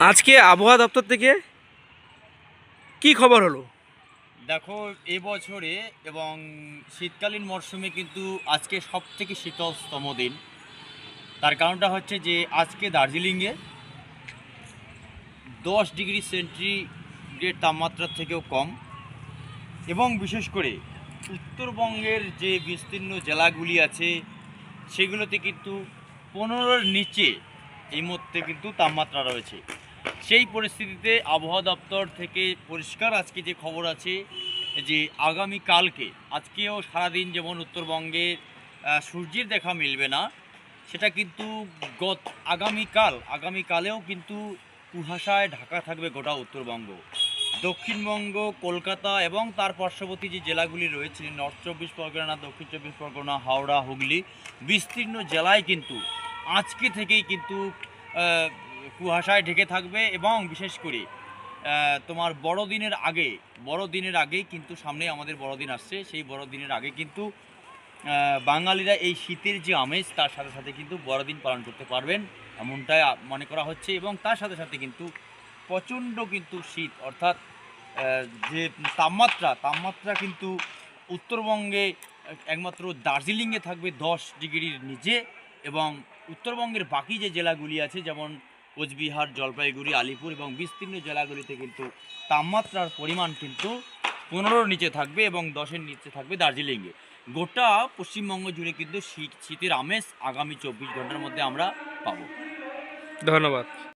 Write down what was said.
আজকে আবহাওয়া দপ্তর থেকে কি খবর হলো? দেখো এবছরে এবং শীতকালীন মরশুমে কিন্তু আজকে সব থেকে শীতলতম দিন। তার কারণটা হচ্ছে যে, আজকে দার্জিলিংয়ে দশ ডিগ্রি সেন্টিগ্রেড তাপমাত্রার থেকেও কম এবং বিশেষ করে উত্তরবঙ্গের যে বিস্তীর্ণ জেলাগুলি আছে, সেগুলোতে কিন্তু পনেরোর নিচে এই মুহূর্তে কিন্তু তাপমাত্রা রয়েছে। সেই পরিস্থিতিতে আবহাওয়া দপ্তর থেকে পরিষ্কার আজকে যে খবর আছে, যে আগামীকালকে আজকেও সারাদিন যেমন উত্তরবঙ্গে সূর্যের দেখা মিলবে না, সেটা কিন্তু গত আগামীকাল আগামীকালেও কিন্তু কুয়াশায় ঢাকা থাকবে গোটা উত্তরবঙ্গ। দক্ষিণবঙ্গ, কলকাতা এবং তার পার্শ্ববর্তী যে জেলাগুলি রয়েছে, নর্থ চব্বিশ পরগনা, দক্ষিণ চব্বিশ পরগনা, হাওড়া, হুগলি, বিস্তীর্ণ জেলায় কিন্তু আজকে থেকেই কিন্তু কুয়াশায় ঢেকে থাকবে এবং বিশেষ করে তোমার বড়দিনের আগে, বড়দিনের আগেই কিন্তু সামনে আমাদের বড়দিন আসছে। সেই বড়দিনের আগে কিন্তু বাঙালিরা এই শীতের যে আমেজ, তার সাথে সাথে কিন্তু বড়দিন পালন করতে পারবেন এমনটাই মনে করা হচ্ছে। এবং তার সাথে সাথে কিন্তু প্রচণ্ড কিন্তু শীত, অর্থাৎ যে তাপমাত্রা তাপমাত্রা কিন্তু উত্তরবঙ্গে একমাত্র দার্জিলিংয়ে থাকবে দশ ডিগ্রির নিচে এবং উত্তরবঙ্গের বাকি যে জেলাগুলি আছে, যেমন কোচবিহার, জলপাইগুড়ি, আলিপুর এবং বিস্তীর্ণ জেলাগুলিতে কিন্তু তাপমাত্রার পরিমাণ কিন্তু পনেরোর নিচে থাকবে এবং দশের নিচে থাকবে দার্জিলিংয়ে। গোটা পশ্চিমবঙ্গ জুড়ে কিন্তু শীত, শীতের আমেজ আগামী চব্বিশ ঘণ্টার মধ্যে আমরা পাব। ধন্যবাদ।